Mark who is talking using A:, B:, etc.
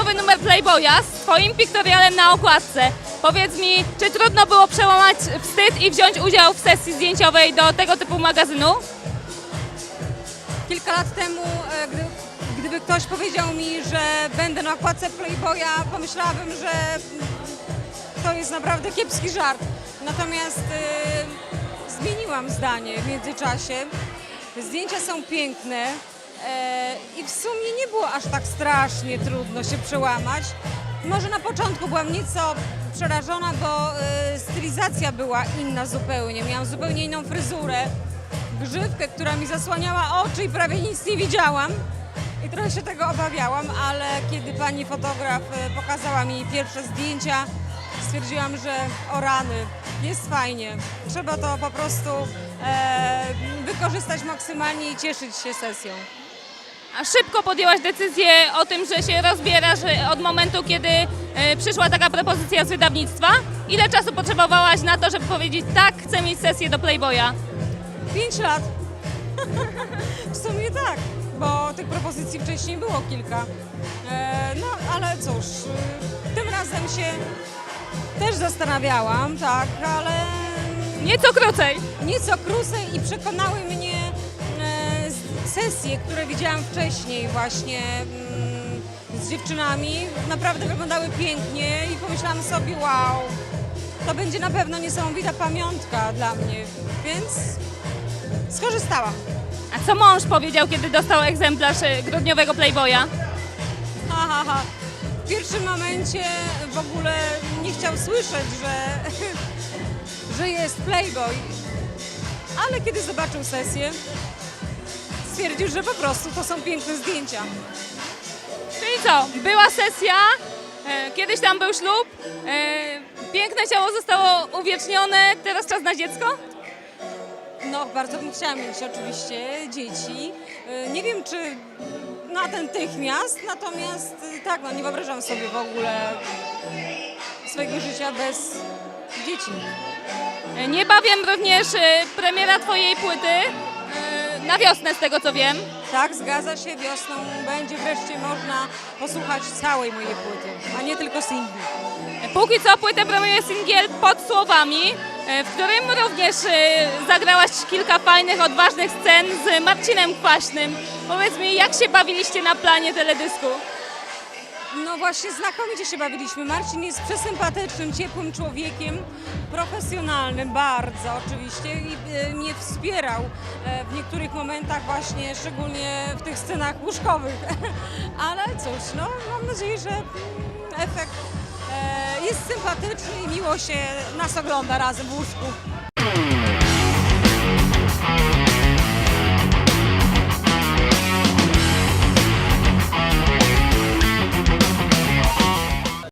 A: nowy numer Playboya z twoim piktorialem na okładce. Powiedz mi, czy trudno było przełamać wstyd i wziąć udział w sesji zdjęciowej do tego typu magazynu?
B: Kilka lat temu, e, gdy, gdyby ktoś powiedział mi, że będę na okładce Playboya, pomyślałabym, że to jest naprawdę kiepski żart. Natomiast e, zmieniłam zdanie w międzyczasie. Zdjęcia są piękne i w sumie nie było aż tak strasznie trudno się przełamać. Może na początku byłam nieco przerażona, bo e, stylizacja była inna zupełnie. Miałam zupełnie inną fryzurę grzywkę, która mi zasłaniała oczy i prawie nic nie widziałam. I trochę się tego obawiałam, ale kiedy pani fotograf e, pokazała mi pierwsze zdjęcia, stwierdziłam, że o rany, jest fajnie. Trzeba to po prostu e, wykorzystać maksymalnie i cieszyć się sesją.
A: A szybko podjęłaś decyzję o tym, że się rozbierasz e, od momentu, kiedy e, przyszła taka propozycja z wydawnictwa? Ile czasu potrzebowałaś na to, żeby powiedzieć tak, chcę mieć sesję do Playboya?
B: Pięć lat. w sumie tak, bo tych propozycji wcześniej było kilka. E, no ale cóż, y, tym razem się też zastanawiałam, tak, ale
A: Nieco krócej.
B: nieco krócej i przekonały mnie e, sesje, które widziałam wcześniej właśnie mm, z dziewczynami. Naprawdę wyglądały pięknie i pomyślałam sobie, wow, to będzie na pewno niesamowita pamiątka dla mnie, więc skorzystałam.
A: A co mąż powiedział, kiedy dostał egzemplarz e, grudniowego Playboya?
B: Ha, ha, ha. W pierwszym momencie w ogóle nie chciał słyszeć, że, że jest Playboy, ale kiedy zobaczył sesję, stwierdził, że po prostu to są piękne zdjęcia.
A: Czyli co, była sesja, e, kiedyś tam był ślub, e, piękne ciało zostało uwiecznione, teraz czas na dziecko?
B: No, bardzo bym chciała mieć oczywiście dzieci. Y, Nie wiem, czy natychmiast, natomiast tak, no nie wyobrażam sobie w ogóle swojego życia bez dzieci.
A: E, Niebawem również e, premiera twojej płyty, e, na wiosnę z tego co wiem.
B: Tak, zgadza się, wiosną będzie wreszcie można posłuchać całej mojej płyty, a nie tylko singli.
A: Póki co płytę premiuje singiel pod słowami, e, w którym również e, zagrałaś kilka fajnych, odważnych scen z Marcinem Kwaśnym. Powiedz mi, jak się bawiliście na planie teledysku?
B: No właśnie, znakomicie się bawiliśmy. Marcin jest przesympatycznym, ciepłym człowiekiem, profesjonalnym bardzo oczywiście i e, mnie wspierał e, w niektórych momentach właśnie, szczególnie w tych scenach łóżkowych. Ale cóż, no mam nadzieję, że mm, efekt e, jest sympatyczny i miło się nas ogląda razem w łóżku.